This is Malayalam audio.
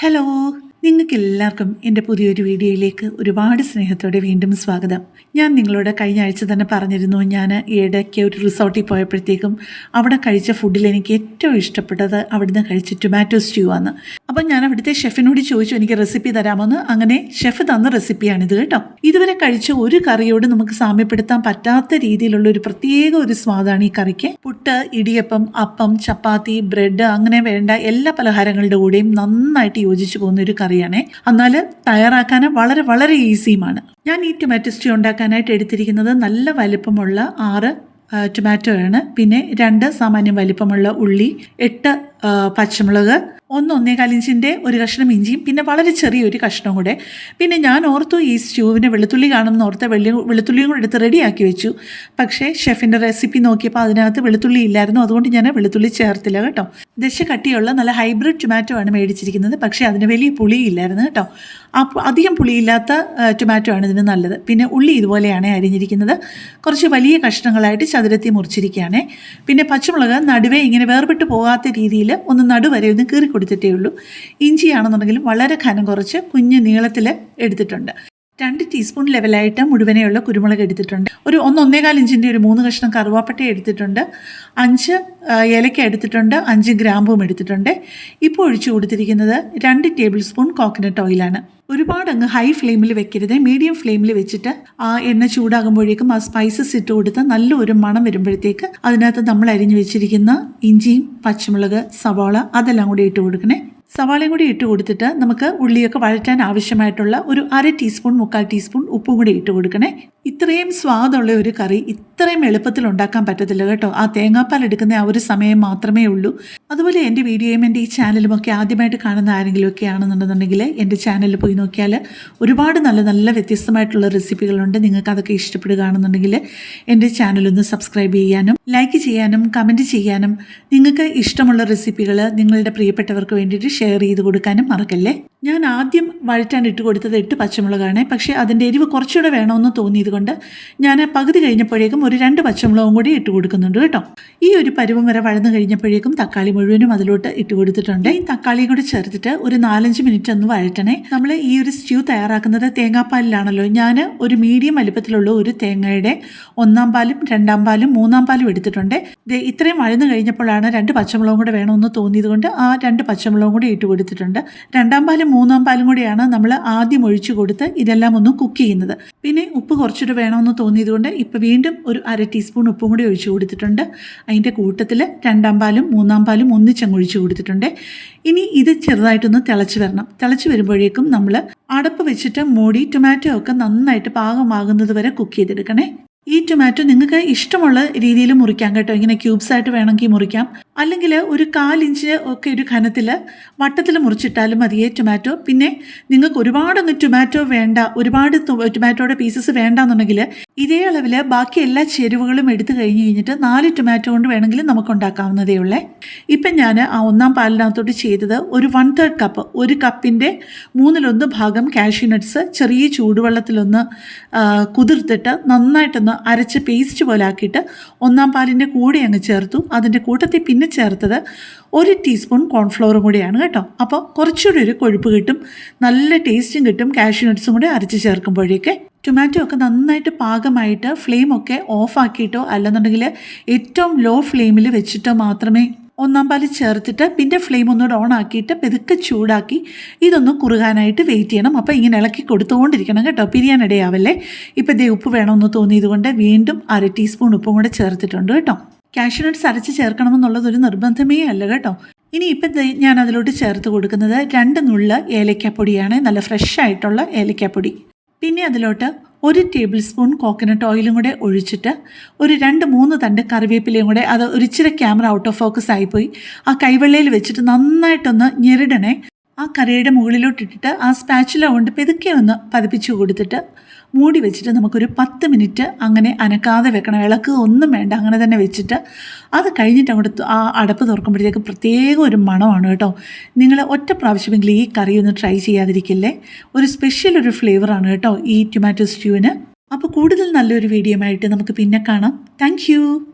Hello. നിങ്ങൾക്ക് എല്ലാവർക്കും എന്റെ പുതിയൊരു വീഡിയോയിലേക്ക് ഒരുപാട് സ്നേഹത്തോടെ വീണ്ടും സ്വാഗതം. ഞാൻ നിങ്ങളോട് കഴിഞ്ഞ ആഴ്ച തന്നെ പറഞ്ഞിരുന്നു ഞാൻ ഇടയ്ക്ക് ഒരു റിസോർട്ടിൽ പോയപ്പോഴത്തേക്കും അവിടെ കഴിച്ച ഫുഡിൽ എനിക്ക് ഏറ്റവും ഇഷ്ടപ്പെട്ടത് അവിടുന്ന് കഴിച്ച ടൊമാറ്റോ സ്റ്റ്യൂ ആണ്. അപ്പം ഞാൻ അവിടുത്തെ ഷെഫിനോട് ചോദിച്ചു എനിക്ക് റെസിപ്പി തരാമെന്ന്? അങ്ങനെ ഷെഫ് തന്ന റെസിപ്പിയാണിത് കേട്ടോ. ഇതുവരെ കഴിച്ച ഒരു കറിയോട് നമുക്ക് സാമ്യപ്പെടുത്താൻ പറ്റാത്ത രീതിയിലുള്ള ഒരു പ്രത്യേക ഒരു സ്വാദാണ് ഈ കറിക്ക്. പുട്ട് ഇടിയപ്പം അപ്പം ചപ്പാത്തി ബ്രെഡ് അങ്ങനെ വേണ്ട എല്ലാ പലഹാരങ്ങളുടെ കൂടെയും നന്നായിട്ട് യോജിച്ചു പോകുന്ന ഒരു കറിയാണേ എന്നാൽ തയ്യാറാക്കാൻ വളരെ വളരെ ഈസിയുമാണ്. ഞാൻ ഈ ടൊമാറ്റോ സ്റ്റ്യൂ ഉണ്ടാക്കാനായിട്ട് എടുത്തിരിക്കുന്നത് നല്ല വലിപ്പമുള്ള ആറ് ടൊമാറ്റോ ആണ്. പിന്നെ രണ്ട് സാമാന്യം വലിപ്പമുള്ള ഉള്ളി എട്ട് പച്ചമുളക് ഒന്ന് ഒന്നേ കാലിഞ്ചിന്റെ ഒരു കഷ്ണം ഇഞ്ചിയും പിന്നെ വളരെ ചെറിയൊരു കഷ്ണം കൂടെ. പിന്നെ ഞാൻ ഓർത്തു ഈ സ്റ്റൂവിന് വെളുത്തുള്ളി കാണുമെന്ന് ഓർത്ത് വെള്ളി വെളുത്തുള്ളിയും കൂടെ എടുത്ത് റെഡിയാക്കി വെച്ചു. പക്ഷേ ഷെഫിന്റെ റെസിപ്പി നോക്കിയപ്പോൾ അതിനകത്ത് വെളുത്തുള്ളി ഇല്ലായിരുന്നു. അതുകൊണ്ട് ഞാൻ വെളുത്തുള്ളി ചേർത്തില്ല കേട്ടോ. ദശ കട്ടിയുള്ള നല്ല ഹൈബ്രിഡ് ടൊമാറ്റോ ആണ് മേടിച്ചിരിക്കുന്നത്. പക്ഷേ അതിന് വലിയ പുളിയില്ലായിരുന്നു കേട്ടോ. അപ്പോൾ അധികം പുളിയില്ലാത്ത ടൊമാറ്റോ ആണ് ഇതിന് നല്ലത്. പിന്നെ ഉള്ളി ഇതുപോലെയാണ് അരിഞ്ഞിരിക്കുന്നത്. കുറച്ച് വലിയ കഷ്ണങ്ങളായിട്ട് ചതുരത്തി മുറിച്ചിരിക്കുകയാണ്. പിന്നെ പച്ചമുളക് നടുവേ ഇങ്ങനെ വേർപെട്ട് പോകാത്ത രീതിയിൽ ഒന്ന് നടുവരെ ഒന്ന് കീറി കൊടുത്തിട്ടേ ഉള്ളൂ. ഇഞ്ചിയാണെന്നുണ്ടെങ്കിലും വളരെ ഖനം കുറച്ച് കുഞ്ഞ് നീളത്തിൽ എടുത്തിട്ടുണ്ട്. രണ്ട് ടീസ്പൂൺ ലെവലായിട്ട് മുഴുവനെയുള്ള കുരുമുളക് എടുത്തിട്ടുണ്ട്. ഒരു ഒന്ന് ഒന്നേകാൽ ഇഞ്ചിന്റെ ഒരു മൂന്ന് കഷ്ണം കറുവാപ്പട്ട എടുത്തിട്ടുണ്ട്. അഞ്ച് ഏലക്ക എടുത്തിട്ടുണ്ട്. അഞ്ച് ഗ്രാമ്പും എടുത്തിട്ടുണ്ട്. ഇപ്പോൾ ഒഴിച്ചു കൊടുത്തിരിക്കുന്നത് രണ്ട് ടേബിൾ സ്പൂൺ കോക്കനട്ട് ഓയിലാണ് ഒരുപാട് അങ്ങ് ഹൈ ഫ്ലെയിമിൽ വെക്കരുത്. മീഡിയം ഫ്ലെയിമിൽ വെച്ചിട്ട് ആ എണ്ണ ചൂടാകുമ്പോഴേക്കും ആ സ്പൈസസ് ഇട്ട് കൊടുത്ത് നല്ല ഒരു മണം വരുമ്പോഴത്തേക്ക് അതിനകത്ത് നമ്മൾ അരിഞ്ഞു വെച്ചിരിക്കുന്ന ഇഞ്ചിയും പച്ചമുളക് സവാള അതെല്ലാം കൂടി ഇട്ട് കൊടുക്കണേ. സവാളയും കൂടി ഇട്ട് കൊടുത്തിട്ട് നമുക്ക് ഉള്ളിയൊക്കെ വഴറ്റാൻ ആവശ്യമായിട്ടുള്ള ഒരു അര ടീസ്പൂൺ മുക്കാൽ ടീസ്പൂൺ ഉപ്പും കൂടി ഇട്ട് കൊടുക്കണേ. ഇത്രയും സ്വാദുള്ള ഒരു കറി ഇത്രയും എളുപ്പത്തിൽ ഉണ്ടാക്കാൻ പറ്റത്തില്ല കേട്ടോ. ആ തേങ്ങാപ്പാൽ എടുക്കുന്ന ആ ഒരു സമയം മാത്രമേ ഉള്ളൂ. അതുപോലെ എന്റെ വീഡിയോയും എന്റെ ഈ ചാനലും ഒക്കെ ആദ്യമായിട്ട് കാണുന്ന ആരെങ്കിലും ഒക്കെ ആണെന്നുണ്ടെന്നുണ്ടെങ്കിൽ എന്റെ ചാനലിൽ പോയി നോക്കിയാൽ ഒരുപാട് നല്ല നല്ല വ്യത്യസ്തമായിട്ടുള്ള റെസിപ്പികളുണ്ട്. നിങ്ങൾക്ക് അതൊക്കെ ഇഷ്ടപ്പെടുകയാണെന്നുണ്ടെങ്കിൽ എന്റെ ചാനലൊന്ന് സബ്സ്ക്രൈബ് ചെയ്യാനും ലൈക്ക് ചെയ്യാനും കമന്റ് ചെയ്യാനും നിങ്ങൾക്ക് ഇഷ്ടമുള്ള റെസിപ്പികൾ നിങ്ങളുടെ പ്രിയപ്പെട്ടവർക്ക് വേണ്ടിയിട്ട് ഷെയർ ചെയ്ത് കൊടുക്കാനും മറക്കല്ലേ? ഞാൻ ആദ്യം വഴറ്റാൻ ഇട്ട് കൊടുത്തത് എട്ട് പച്ചമുളകാണ്. പക്ഷേ അതിന്റെ എരിവ് കുറച്ചുകൂടെ വേണമെന്ന് തോന്നിയത് കൊണ്ട് ഞാൻ പകുതി കഴിഞ്ഞപ്പോഴേക്കും ഒരു രണ്ട് പച്ചമുളകും കൂടി ഇട്ട് കൊടുക്കുന്നുണ്ട് കേട്ടോ. ഈ ഒരു പരുവം വരെ വഴന്നു കഴിഞ്ഞപ്പോഴേക്കും തക്കാളി മുഴുവനും അതിലോട്ട് ഇട്ട് കൊടുത്തിട്ടുണ്ട്. ഈ തക്കാളിയും കൂടി ചേർത്തിട്ട് ഒരു നാലഞ്ച് മിനിറ്റ് ഒന്ന് വഴറ്റണേ. നമ്മൾ ഈ ഒരു സ്റ്റ്യൂ തയ്യാറാക്കുന്നത് തേങ്ങാപ്പാലിലാണല്ലോ. ഞാൻ ഒരു മീഡിയം വലിപ്പത്തിലുള്ള ഒരു തേങ്ങയുടെ ഒന്നാം പാലും രണ്ടാം പാലും മൂന്നാം പാലും എടുത്തിട്ടുണ്ട്. ഇത്രയും വഴന്നു കഴിഞ്ഞപ്പോഴാണ് രണ്ട് പച്ചമുളകും കൂടെ വേണമെന്ന് തോന്നിയത് കൊണ്ട് ആ രണ്ട് പച്ചമുളകും കൂടി ഇട്ട് കൊടുത്തിട്ടുണ്ട്. രണ്ടാം പാലും മൂന്നാം പാലും കൂടിയാണ് നമ്മൾ ആദ്യം ഒഴിച്ചു കൊടുത്ത് ഇതെല്ലാം ഒന്ന് കുക്ക് ചെയ്യുന്നത്. പിന്നെ ഉപ്പ് കുറച്ചുകൂടെ വേണമെന്ന് തോന്നിയത് കൊണ്ട് ഇപ്പോൾ വീണ്ടും ഒരു അര ടീസ്പൂൺ ഉപ്പും കൂടി ഒഴിച്ചു കൊടുത്തിട്ടുണ്ട്. അതിന്റെ കൂട്ടത്തിൽ രണ്ടാം പാലും മൂന്നാം പാലും ഒന്നിച്ചങ്ങ് ഒഴിച്ചു കൊടുത്തിട്ടുണ്ട്. ഇനി ഇത് ചെറുതായിട്ടൊന്ന് തിളച്ച് വരണം. തിളച്ച് വരുമ്പോഴേക്കും നമ്മൾ അടപ്പ് വെച്ചിട്ട് മൂടി ടൊമാറ്റോ ഒക്കെ നന്നായിട്ട് പാകമാകുന്നത് വരെ കുക്ക് ചെയ്തെടുക്കണേ. ഈ ടൊമാറ്റോ നിങ്ങൾക്ക് ഇഷ്ടമുള്ള രീതിയിൽ മുറിക്കാം കേട്ടോ. ഇങ്ങനെ ക്യൂബ്സ് ആയിട്ട് വേണമെങ്കിൽ മുറിക്കാം. അല്ലെങ്കിൽ ഒരു കാലിഞ്ച് ഒക്കെ ഒരു ഘനത്തിൽ വട്ടത്തിൽ മുറിച്ചിട്ടാലും മതിയേ ടൊമാറ്റോ പിന്നെ നിങ്ങൾക്ക് ഒരുപാട് അങ്ങ് ടൊമാറ്റോ വേണ്ട ഒരുപാട് ടൊമാറ്റോയുടെ പീസസ് വേണ്ടാന്നുണ്ടെങ്കിൽ ഇതേ അളവിൽ ബാക്കി എല്ലാ ചേരുവകളും എടുത്തു കഴിഞ്ഞ് കഴിഞ്ഞിട്ട് നാല് ടൊമാറ്റോ കൊണ്ട് വേണമെങ്കിൽ നമുക്ക് ഉണ്ടാക്കാവുന്നതേ ഉള്ളേ. ഇപ്പം ഞാൻ ആ ഒന്നാം പാലിനകത്തോട്ട് ചെയ്തത് ഒരു വൺ തേർഡ് കപ്പ് ഒരു കപ്പിന്റെ മൂന്നിലൊന്ന് ഭാഗം കാഷ്യൂനട്ട്സ് ചെറിയ ചൂടുവെള്ളത്തിലൊന്ന് കുതിർത്തിട്ട് നന്നായിട്ടൊന്ന് അരച്ച് പേസ്റ്റ് പോലെ ആക്കിയിട്ട് ഒന്നാം പാലിന്റെ കൂടെ അങ്ങ് ചേർത്തു. അതിന്റെ കൂട്ടത്തിൽ പിന്നെ ചേർത്തത് ഒരു ടീസ്പൂൺ കോൺഫ്ലവറും കൂടിയാണ് കേട്ടോ. അപ്പോൾ കുറച്ചുകൂടി ഒരു കൊഴുപ്പ് കിട്ടും നല്ല ടേസ്റ്റും കിട്ടും കാഷ്യൂ നട്ട്സും കൂടി അരച്ച് ചേർക്കുമ്പോഴേക്ക്. ടൊമാറ്റോ ഒക്കെ നന്നായിട്ട് പാകമായിട്ട് ഫ്ലെയിമൊക്കെ ഓഫാക്കിയിട്ടോ അല്ലെന്നുണ്ടെങ്കിൽ ഏറ്റവും ലോ ഫ്ലെയിമിൽ വെച്ചിട്ടോ മാത്രമേ ഒന്നാം പാൽ ചേർത്തിട്ട് പിന്നെ ഫ്ലെയിം ഒന്നുകൂടെ ഓൺ ആക്കിയിട്ട് പെതുക്കെ ചൂടാക്കി ഇതൊന്ന് കുറുകാനായിട്ട് വെയിറ്റ് ചെയ്യണം. അപ്പോൾ ഇങ്ങനെ ഇളക്കി കൊടുത്തുകൊണ്ടിരിക്കണം കേട്ടോ. പിരിയാനിടയാവല്ലേ ഇപ്പം ഇതേ ഉപ്പ് വേണമെന്ന് തോന്നിയത് കൊണ്ട് വീണ്ടും അര ടീസ്പൂൺ ഉപ്പും കൂടെ ചേർത്തിട്ടുണ്ട് കേട്ടോ. കാഷ്യൂ നോട്ട്സ് അരച്ച് ചേർക്കണമെന്നുള്ളത് ഒരു നിർബന്ധമേ അല്ല കേട്ടോ. ഇനി ഇപ്പം ഞാൻ അതിലോട്ട് ചേർത്ത് കൊടുക്കുന്നത് രണ്ട് നുള്ള ഏലക്കാപ്പൊടിയാണ് നല്ല ഫ്രഷ് ആയിട്ടുള്ള ഏലക്കാപ്പൊടി പിന്നെ അതിലോട്ട് ഒരു ടേബിൾ സ്പൂൺ കോക്കനട്ട് ഓയിലും കൂടെ ഒഴിച്ചിട്ട് ഒരു രണ്ട് മൂന്ന് തണ്ട് കറിവേപ്പിലയും കൂടെ അത് ഒരിച്ചിരി ക്യാമറ ഔട്ട് ഓഫ് ഫോക്കസ് ആയിപ്പോയി. ആ കൈവെള്ളയിൽ വെച്ചിട്ട് നന്നായിട്ടൊന്ന് ഞെരിടണേ. ആ കറിയുടെ മുകളിലോട്ടിട്ടിട്ട് ആ സ്പാച്ചുല കൊണ്ട് പെതുക്കെ ഒന്ന് പതിപ്പിച്ചു കൊടുത്തിട്ട് മൂടി വെച്ചിട്ട് നമുക്കൊരു പത്ത് മിനിറ്റ് അങ്ങനെ അനക്കാതെ വെക്കണം. ഇളക്ക് ഒന്നും വേണ്ട. അങ്ങനെ തന്നെ വെച്ചിട്ട് അത് കഴിഞ്ഞിട്ട് അങ്ങോട്ട് ആ അടപ്പ് തുറക്കുമ്പോഴത്തേക്ക് പ്രത്യേക ഒരു മണമാണ് കേട്ടോ. നിങ്ങൾ ഒറ്റ പ്രാവശ്യമെങ്കിലും ഈ കറി ഒന്ന് ട്രൈ ചെയ്യാതിരിക്കില്ലേ? ഒരു സ്പെഷ്യൽ ഒരു ഫ്ലേവറാണ് കേട്ടോ ഈ ടൊമാറ്റോ സ്റ്റ്യൂവിന് അപ്പോൾ കൂടുതൽ നല്ലൊരു വീഡിയോ ആയിട്ട് നമുക്ക് പിന്നെ കാണാം. താങ്ക്